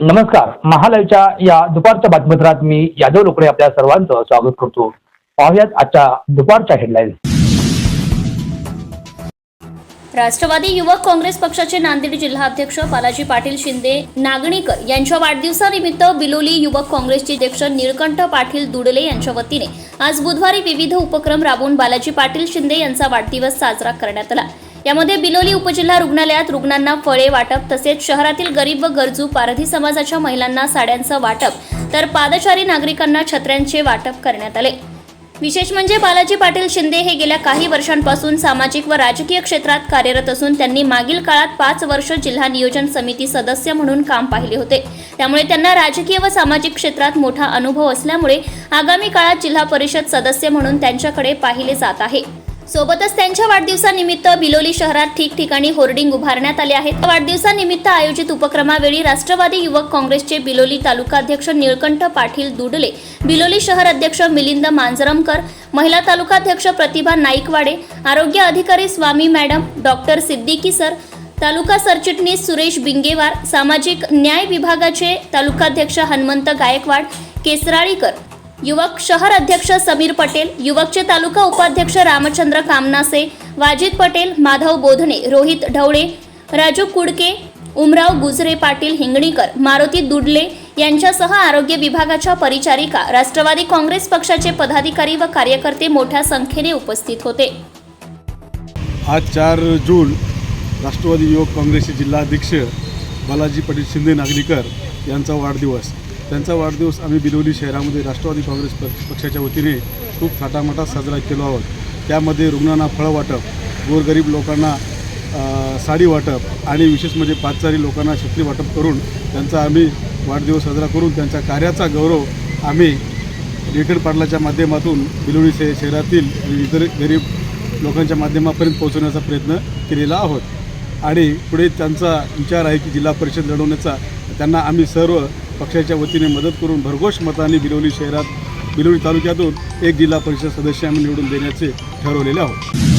नमस्कार. महालयच्या या दुपारच्या बातमीपत्रात मी यादव लोकडे आपल्या सर्वांचं स्वागत करतो. पाहुयात आजच्या दुपारच्या हेडलाईन राष्ट्रवादी युवक काँग्रेस पक्षाचे नांदेड जिल्हाध्यक्ष बालाजी पाटील शिंदे नागणीकर यांच्या वाढदिवसानिमित्त बिलोली युवक काँग्रेसचे अध्यक्ष निळकंठ पाटील दुडले यांच्या वतीने आज बुधवारी विविध उपक्रम राबवून बालाजी पाटील शिंदे यांचा वाढदिवस साजरा करण्यात आला. यामध्ये बिलोली उपजिल्हा रुग्णालयात रुग्णांना फळे वाटप तसेच शहरातील गरीब व गरजू पारधी समाजाच्या महिलांना साड्यांचं वाटप तर पादचारी नागरिकांना छत्र्यांचे वाटप करण्यात आले. विशेष म्हणजे बालाजी पाटील शिंदे हे गेल्या काही वर्षांपासून सामाजिक व राजकीय क्षेत्रात कार्यरत असून त्यांनी मागील काळात पाच वर्ष जिल्हा नियोजन समिती सदस्य म्हणून काम पाहिले होते. त्यामुळे त्यांना राजकीय व सामाजिक क्षेत्रात मोठा अनुभव असल्यामुळे आगामी काळात जिल्हा परिषद सदस्य म्हणून त्यांच्याकडे पाहिले जात आहे. सोबतच त्यांच्या वाढदिवसानिमित्त बिलोली शहरात ठिकठिकाणी होर्डिंग उभारण्यात आले आहेत. वाढदिवसानिमित्त आयोजित उपक्रमावेळी राष्ट्रवादी युवक काँग्रेसचे बिलोली तालुकाध्यक्ष निळकंठ पाटील दुडले बिलोली शहर अध्यक्ष मिलिंद मांजरमकर महिला तालुकाध्यक्ष प्रतिभा नाईकवाडे आरोग्य अधिकारी Swami madam doctor Siddiqui sir taluka सरचिटणीस सुरेश बिंगेवार सामाजिक न्याय विभागाचे तालुकाध्यक्ष हनुमंत गायकवाड केसराळीकर युवक शहर अध्यक्ष समीर पटेल युवकचे तालुका उपाध्यक्ष रामचंद्र कामनासे वाजिद पटेल माधव बोधने रोहित ढवळे राजू कुडके उमराव गुजरे पाटील हिंगणीकर मारुती दुडले यांच्यासह आरोग्य विभागाच्या परिचारिका राष्ट्रवादी काँग्रेस पक्षाचे पदाधिकारी व कार्यकर्ते मोठ्या संख्येने उपस्थित होते. आज चार जून राष्ट्रवादी युवक काँग्रेसचे जिल्हाध्यक्ष बालाजी पाटील शिंदे नागरीकर यांचा वाढदिवस. त्यांचा वाढदिवस आम्ही बिलोली शहरामध्ये राष्ट्रवादी काँग्रेस प- पक्षाच्या वतीने खूप थाटामाटात साजरा केलो आहोत. त्यामध्ये रुग्णांना फळं वाटप गोरगरीब लोकांना साडी वाटप आणि विशेष म्हणजे पाचचारी लोकांना छत्री वाटप करून त्यांचा आम्ही वाढदिवस साजरा करून त्यांच्या कार्याचा गौरव आम्ही लेखन पाटलाच्या माध्यमातून बिलोली शे शहरातील इतर गरीब लोकांच्या माध्यमापर्यंत पोहोचवण्याचा प्रयत्न केलेला आहोत. आणि पुढे त्यांचा विचार आहे की जिल्हा परिषद लढवण्याचा. त्यांना आम्ही सर्व पक्षाच्या वतीने मदत करून भरघोष मतांनी बिलोली शहरात बिलोली तालुक्यातून एक जिल्हा परिषद सदस्य आम्ही निवडून देण्याचे ठरवलेले आहोत.